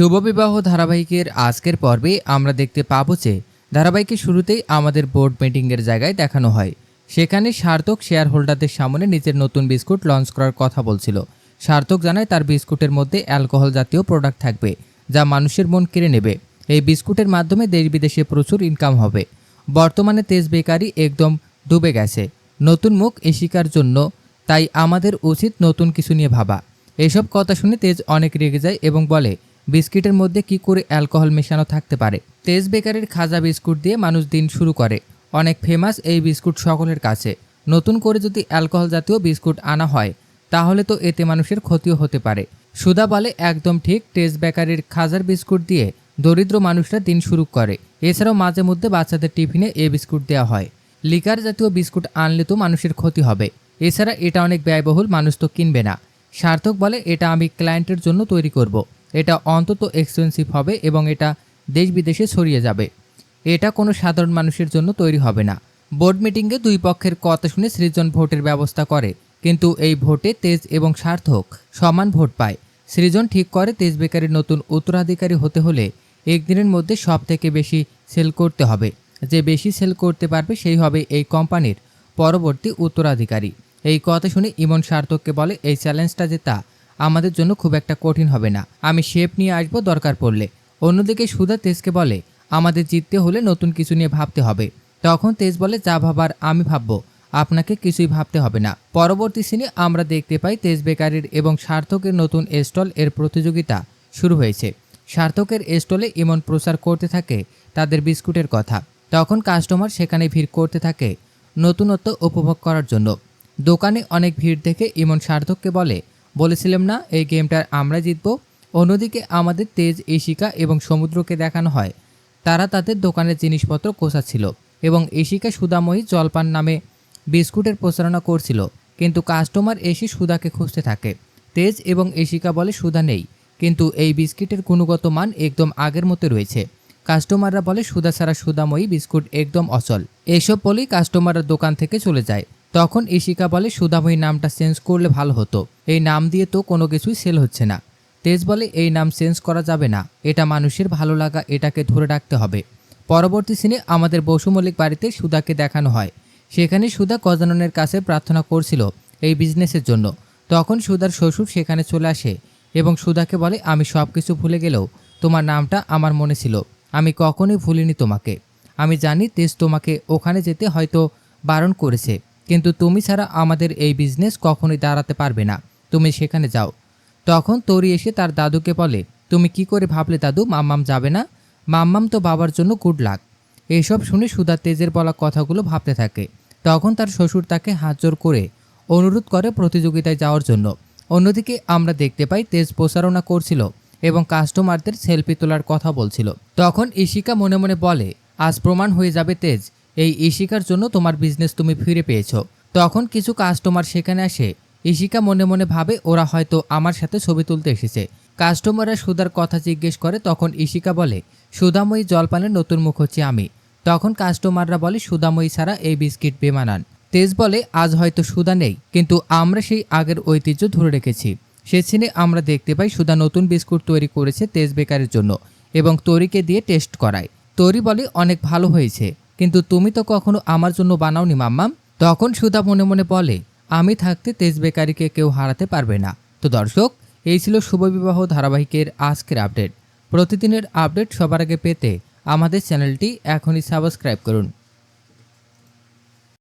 শুভবিবাহ ধারাবাহিকের আজকের পর্বে আমরা দেখতে পাবো যে ধারাবাহিকের শুরুতেই আমাদের বোর্ড মিটিংয়ের জায়গায় দেখানো হয়। সেখানে সার্থক শেয়ার হোল্ডারদের সামনে নিজের নতুন বিস্কুট লঞ্চ করার কথা বলছিল। সার্থক জানায় তার বিস্কুটের মধ্যে অ্যালকোহল জাতীয় প্রোডাক্ট থাকবে, যা মানুষের মন কেড়ে নেবে। এই বিস্কুটের মাধ্যমে দেশ বিদেশে প্রচুর ইনকাম হবে। বর্তমানে তেজ বেকারি একদম ডুবে গেছে। নতুন মুখ এশিকার জন্য, তাই আমাদের উচিত নতুন কিছু নিয়ে ভাবা। এসব কথা শুনে তেজ অনেক রেগে যায় এবং বলে বিস্কিটের মধ্যে কি করে অ্যালকোহল মেশানো থাকতে পারে? তেজ বেকারির খাজা বিস্কুট দিয়ে মানুষ দিন শুরু করে। অনেক ফেমাস এই বিস্কুট সকলের কাছে। নতুন করে যদি অ্যালকোহল জাতীয় বিস্কুট আনা হয়, তাহলে তো এতে মানুষের ক্ষতিও হতে পারে। সুদা বলে, একদম ঠিক টেস্ট বেকারির খাজার বিস্কুট দিয়ে দরিদ্র মানুষরা দিন শুরু করে। এছাড়াও মাঝে মধ্যে বাচ্চাদের টিফিনে এ বিস্কুট দেওয়া হয়। লিকার জাতীয় বিস্কুট আনলে তো মানুষের ক্ষতি হবে। এছাড়া এটা অনেক ব্যয়বহুল, মানুষ তো কিনবে না। সার্থক বলে, এটা আমি ক্লায়েন্টের জন্য তৈরি করব। এটা অন্তত এক্সপেন্সিভ হবে এবং এটা দেশ বিদেশে ছড়িয়ে যাবে। এটা কোনো সাধারণ মানুষের জন্য তৈরি হবে না। বোর্ড মিটিংয়ে দুই পক্ষের কথা শুনে সৃজন ভোটের ব্যবস্থা করে। কিন্তু এই ভোটে তেজ এবং সার্থক সমান ভোট পায়। সৃজন ঠিক করে তেজ বেকারের নতুন উত্তরাধিকারী হতে হলে একদিনের মধ্যে সব থেকে বেশি সেল করতে হবে। যে বেশি সেল করতে পারবে সেই হবে এই কোম্পানির পরবর্তী উত্তরাধিকারী। এই কথা শুনে ইমন সার্থককে বলে, এই চ্যালেঞ্জটা জেতা আমাদের জন্য খুব একটা কঠিন হবে না। আমি শেপ নিয়ে আসব, দরকার পড়লে। অন্যদিকে সুধা তেজকে বলে, আমাদের জিততে হলে নতুন কিছু নিয়ে ভাবতে হবে। তখন তেজ বলে, যা ভাবার আমি ভাববো। আপনাকে কিছুই ভাবতে হবে না। পরবর্তী সিনে আমরা দেখতে পাই তেজ বেকারির এবং সার্থকের নতুন স্টল এর প্রতিযোগিতা শুরু হয়েছে। সার্থকের স্টলে ইমন প্রচার করতে থাকে তাদের বিস্কুটের কথা। তখন কাস্টমার সেখানে ভিড় করতে থাকে নতুনত্ব উপভোগ করার জন্য। দোকানে অনেক ভিড় দেখে ইমন সার্থককে বলে বলেছিলাম না, এই গেমটার আমরা জিতব। অন্যদিকে আমাদের তেজ এশিকা এবং সমুদ্রকে দেখানো হয়। তারা তাদের দোকানের জিনিসপত্র কোষাচ্ছিল এবং এশিকা সুদাময়ী জলপান নামে বিস্কুটের প্রচারণা করছিল। কিন্তু কাস্টমার এসে সুদাকে খুঁজতে থাকে। তেজ এবং এশিকা বলে, সুদা নেই। কিন্তু এই বিস্কিটের গুণগত মান একদম আগের মতো রয়েছে। কাস্টমাররা বলে, সুদা ছাড়া সুদাময়ী বিস্কুট একদম অচল। এসব বলেই কাস্টমাররা দোকান থেকে চলে যায়। তখন ইশিকা বলে সুদাময়ী নামটা চেঞ্জ করলে ভালো হতো। এই নাম দিয়ে তো কোনো কিছুই সেল হচ্ছে না। তেজ বলে, এই নাম চেঞ্জ করা যাবে না। এটা মানুষের ভালো লাগা, এটাকে ধরে রাখতে হবে। পরবর্তী সিনে আমাদের বসু মল্লিক বাড়িতে সুদাকে দেখানো হয়। সেখানে সুদা গজাননের কাছে প্রার্থনা করছিল এই বিজনেসের জন্য। তখন সুদার শ্বশুর সেখানে চলে আসে এবং সুদাকে বলে, আমি সব কিছু ভুলে গেলেও তোমার নামটা আমার মনে ছিল। আমি কখনোই ভুলিনি তোমাকে। আমি জানি তেজ তোমাকে ওখানে যেতে হয়তো বারণ করেছে। কিন্তু তুমি ছাড়া আমাদের এই বিজনেস কখনোই দাঁড়াতে পারবে না। তুমি সেখানে যাও। তখন তরি এসে তার দাদুকে বলে, তুমি কি করে ভাবলে দাদু, মাম্মাম যাবে না? মাম্মাম তো বাবার জন্য গুড লাক এইসব শুনে সুধা তেজের বলা কথাগুলো ভাবতে থাকে। তখন তার শ্বশুর তাকে হাত জোর করে অনুরোধ করে প্রতিযোগিতায় যাওয়ার জন্য। অন্যদিকে আমরা দেখতে পাই তেজ প্রচারণা করছিল এবং কাস্টমারদের সেলফি তোলার কথা বলছিল। তখন ইশিকা মনে মনে বলে, আজ প্রমাণ হয়ে যাবে তেজ। এই ইশিকার জন্য তোমার বিজনেস তুমি ফিরে পেয়েছ। তখন কিছু কাস্টমার সেখানে আসে। ইশিকা মনে মনে ভাবে, ওরা হয়তো আমার সাথে ছবি তুলতে এসেছে। কাস্টমাররা সুদার কথা জিজ্ঞেস করে, তখন ইশিকা বলে, সুধাময়ী জলপানের নতুন মুখ হচ্ছে আমি। তখন কাস্টমাররা বলে সুদাময়ী ছাড়া এই বিস্কিট বেমানান। তেজ বলে, আজ হয়তো সুদা নেই, কিন্তু আমরা সেই আগের ঐতিহ্য ধরে রেখেছি। সে সিনে আমরা দেখতে পাই সুদা নতুন বিস্কুট তৈরি করেছে তেজ বেকারের জন্য এবং তরিকে দিয়ে টেস্ট করায়। তরি বলে, অনেক ভালো হয়েছে। কিন্তু তুমি তো কখনো আমার জন্য বানাওনি, মাম্মাম। তখন সুধা মনে মনে বলে, আমি থাকতে তেজ বেকারিকে কেউ হারাতে পারবে না। তো দর্শক, এই ছিল শুভবিবাহ ধারাবাহিকের আজকের আপডেট। প্রতিদিনের আপডেট সবার আগে পেতে আমাদের চ্যানেলটি এখনই সাবস্ক্রাইব করুন।